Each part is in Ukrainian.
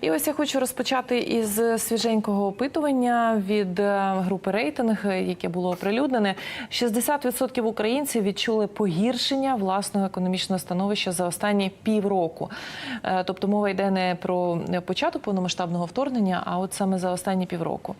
І ось я хочу розпочати із свіженького опитування від е, групи рейтинг, яке було оприлюднене. 60% українців відчули погіршення власного економічного становища за останні півроку. Е, Тобто мова йде не про початок повномасштабного вторгнення, а от саме за останні півроку.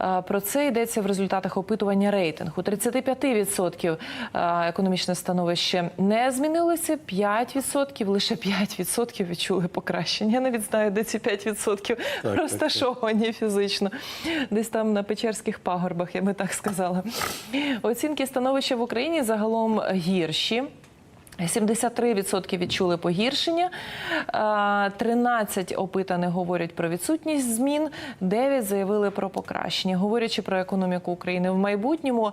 Е, Про це йдеться в результатах опитування рейтинг. У 35% е, економічне становище не змінилося, 5%, лише 5% відчули покращення. Я навіть знаю, де ці 5% так, розташовані фізично. Десь там на Печерських пагорбах, я би так сказала. Оцінки становища в Україні загалом гірші. 73% відчули погіршення, а, 13 опитаних говорять про відсутність змін, 9 заявили про покращення. Говорячи про економіку України в майбутньому,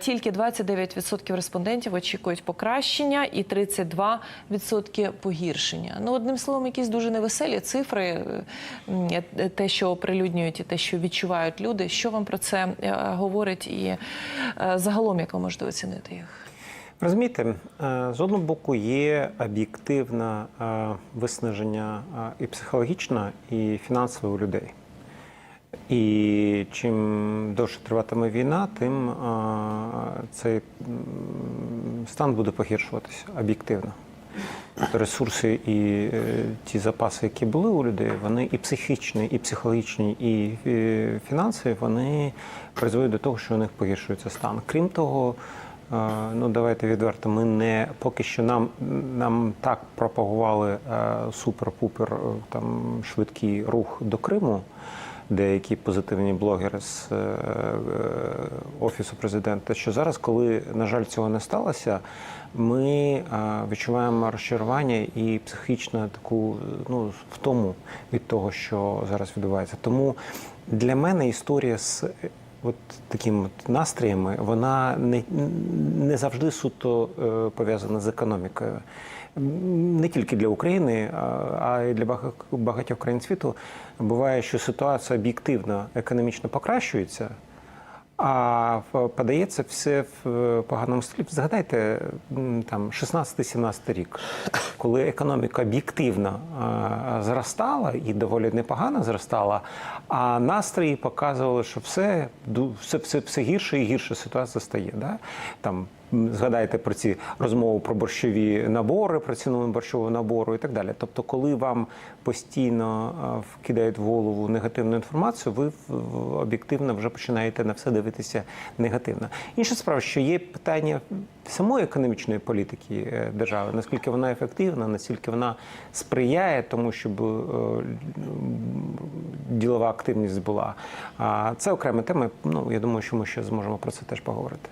тільки 29% респондентів очікують покращення і 32% погіршення. Ну, одним словом, якісь дуже невеселі цифри, е, те, що оприлюднюють і те, що відчувають люди. Що вам про це е, говорить і е, загалом, як ви можете оцінити їх? Розумієте, е, з одного боку є об'єктивне е, виснаження е, і психологічне, і фінансове у людей. І чим довше триватиме війна, тим цей стан буде погіршуватися об'єктивно. Тобто Ресурси і ті запаси, які були у людей, вони і психічні, і психологічні, і фінансові, вони призводять до того, що у них погіршується стан. Крім того, ну давайте відверто, ми не поки що нам, нам так пропагували е, супер-пупер е, там швидкий рух до Криму. Деякі позитивні блогери з е, офісу президента, що зараз, коли на жаль цього не сталося, ми відчуваємо розчарування і психічну таку ну втому від того, що зараз відбувається. Тому для мене історія з от таким от настроями, вона не, не завжди суто е, пов'язана з економікою. Не тільки для України, а- й для багатьох країн світу буває, що ситуація об'єктивно економічно покращується, а подається все в поганому стилі. Згадайте там 16-17 рік, коли економіка об'єктивно зростала і доволі непогано зростала, а настрої показували, що все, все, все, все гірше і гірше ситуація стає. Да? Там згадайте про ці розмови про борщові набори, про ціну борщового набору і так далі. Тобто, коли вам постійно вкидають в голову негативну інформацію, ви об'єктивно вже починаєте на все дивитися негативно. Інша справа, що є питання самої економічної політики е, держави, наскільки вона ефективна, наскільки вона сприяє тому, щоб е, ділова активність була. А це окрема тема. Ну я думаю, що ми ще зможемо про це теж поговорити.